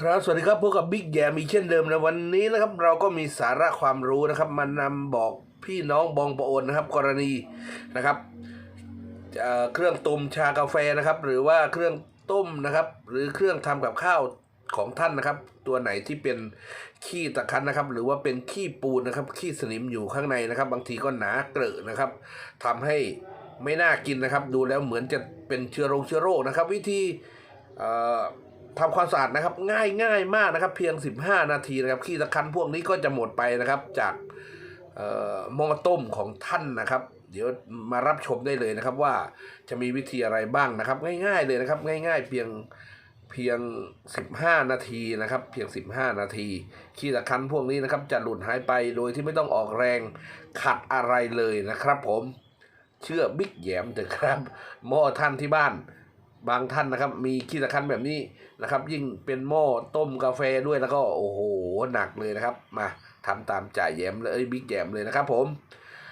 ครับสวัสดีครับพบกับบิ๊กแยมอีกเช่นเดิมนะวันนี้นะครับ เราก็มีสาระความรู้นะครับมานำบอกพี่น้องบองประโอนนะครับ กรณีนะครับเเครื่องต้มชากาแฟนะครับ หรือว่าเครื่องต้มนะครับ หรือเครื่องทำกับข้าวของท่านนะครับ ตัวไหนที่เป็นขี้ตะคันนะครับ หรือว่าเป็นขี้ปูนนะครับขี้สนิมอยู่ข้างในนะครับ บางทีก็หนาเกลอะนะครับทำให้ไม่น่ากินนะครับ ดูแล้วเหมือนจะเป็นเชื้อโรคเชื้อโรคนะครับ วิธีเอ่อ ทำความสะอาดนะครับ ง่ายง่ายมากนะครับ เพียง 15 นาทีนะครับขี้ตะคันพวกนี้ก็จะหมดไปนะครับ จากหม้อต้มของท่านนะครับ เดี๋ยวมารับชมได้เลยนะครับ ว่าจะมีวิธีอะไรบ้างนะครับ ง่าย ๆ เลยนะครับ ง่าย ๆ เพียงเพียง 15 นาทีนะครับ เพียง 15 นาทีขี้ตะคันพวกนี้นะครับ จะหลุดหายไปโดยที่ไม่ต้องออกแรงขัดอะไรเลยนะครับ ผมเชื่อบิ๊กแยมเถอะครับหม้อท่านที่บ้าน บางท่านนะครับ มีขี้ตะคันแบบนี้นะครับ ยิ่งเป็นหม้อต้มกาแฟด้วยแล้วก็โอ้โหหนักเลยนะครับ มาทำตามจ่ายแยมเลยเอ้บิ๊กแยมเลยนะครับ ผม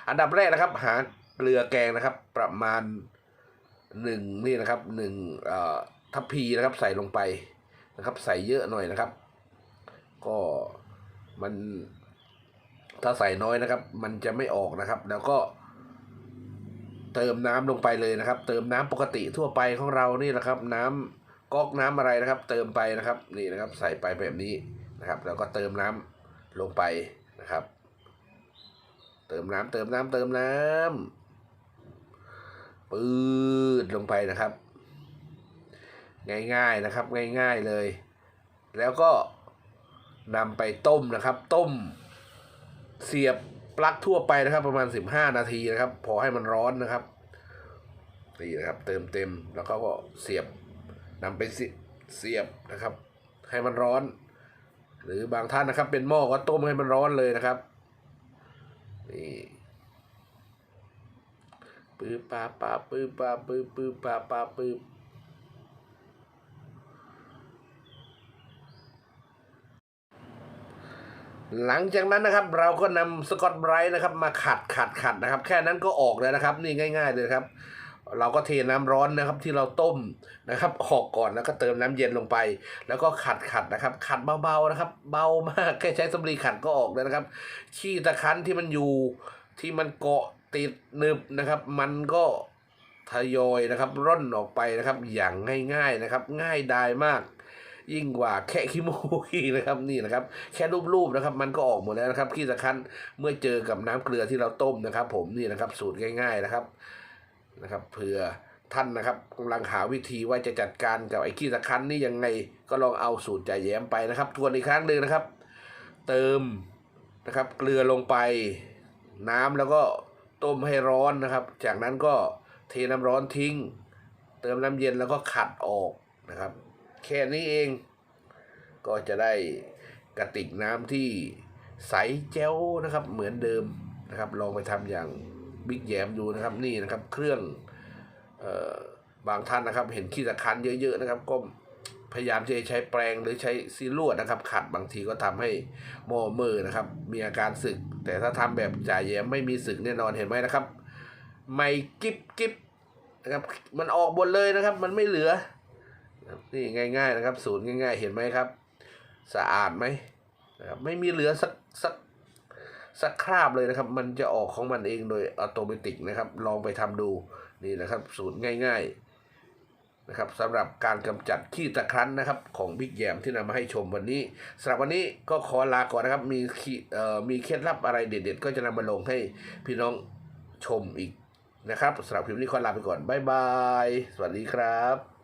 อันดับแรกนะครับ หาเกลือแกงนะครับ ประมาณหนึ่งนี่นะครับหนึ่งเอ่อทัพพีนะครับ ใส่ลงไปนะครับ ใส่เยอะหน่อยนะครับ ก็มันถ้าใส่น้อยนะครับ มันจะไม่ออกนะครับ แล้วก็ เติมน้ำลงไปเลยนะครับ เติมน้ำปกติทั่วไปของเรานี่แหละครับ น้ำก๊อกน้ำอะไรนะครับ เติมไปนะครับนี่นะครับ ใส่ไปแบบนี้นะครับ แล้วก็เติมน้ำลงไปนะครับ เติมน้ำเติมน้ำเติมน้ำปืดลงไปนะครับ ง่ายๆนะครับ ง่ายๆเลย แล้วก็นำไปต้มนะครับ ต้มเสียบ ปลั๊กทั่วไปนะครับ ประมาณ 15 นาทีนะครับ พอให้มันร้อนนะครับนี่นะครับเติมเต็มแล้วก็ก็เสียบนำไปเสีเสียบนะครับ ให้มันร้อน หรือบางท่านนะครับ เป็นหม้อก็ต้มให้มันร้อนเลยนะครับนี่ปื้อปาปาปื้อปาปื้อปื้อปาปาปื้อ หลังจากนั้นนะครับเราก็นำสกอตไบรท์นะครับมาขัดขัดขัดนะครับ แค่นั้นก็ออกเลยนะครับ นี่ง่าย ๆ เลยครับ เราก็เทน้ำร้อนนะครับที่เราต้มนะครับออกก่อนแล้วก็เติมน้ำเย็นลงไป แล้วก็ขัดขัดนะครับ ขัดเบาๆนะครับ เบามากแค่ใช้สำลีขัดก็ออกเลยนะครับ ขี้ตะคันที่มันอยู่ที่มันเกาะติดนึบนะครับ มันก็ทยอยนะครับ ร่อนออกไปนะครับ อย่างง่ายๆนะครับ ง่ายดายมาก ยิ่งกว่าแค่ขี้มูกอีกนะครับนี่นะครับ แค่รูปๆนะครับ มันก็ออกหมดแล้วนะครับขี้ตะคันเมื่อเจอกับน้ำเกลือที่เราต้มนะครับ ผมนี่นะครับ สูตรง่าย ๆนะครับนะครับเผื่อท่านนะครับกำลังหาวิธีว่าจะจัดการกับไอ้ขี้ตะคันนี่ยังไงก็ลองเอาสูตรจ่ายแย้มไปนะครับ ทวนอีกครั้งหนึ่งนะครับ เติมนะครับเกลือลงไปน้ำแล้วก็ต้มให้ร้อนนะครับ จากนั้นก็เทน้ำร้อนทิ้ง เติมน้ำเย็นแล้วก็ขัดออกนะครับ แค่นี้เอง ก็จะได้กระติกน้ำที่ใสแจ้วนะครับ เหมือนเดิมนะครับ ลองไปทำอย่างบิ๊กแยมดูนะครับนี่นะครับ เครื่องออบางท่านนะครับ เห็นขี้ตะคันเยอะๆนะครับก็พยายามจะใช้แปรงหรือใช้ซีลวดนะครับ ขัดบางทีก็ทำให้หม้อมือนะครับ มีอาการสึก แต่ถ้าทำแบบจ่ายแยมไม่มีสึกแน่นอนเห็นไหมนะครับ ไม่กิบกิบนะครับ มันออกหมดเลยนะครับ มันไม่เหลือ นี่ง่าย ๆ นะครับสูตรง่าย ๆ เห็นไหมครับ สะอาดไหมนะครับไม่มีเหลือสักสักสักคราบเลยนะครับ มันจะออกของมันเองโดยอัตโนมัตินะครับ ลองไปทำดูนี่นะครับ สูตรง่าย ๆนะครับสำหรับการกำจัดขี้ตะครั้นนะครับ ของบิ๊กแยมที่นำมาให้ชมวันนี้สำหรับวันนี้ก็ขอลาก่อนนะครับ มีขีเอ่อมีเคล็ดลับอะไรเด็ด ๆ ก็จะนำมาลงให้พี่น้องชมอีกนะครับสำหรับคลิปนี้ขอลาไปก่อนบ๊ายบายสวัสดีครับ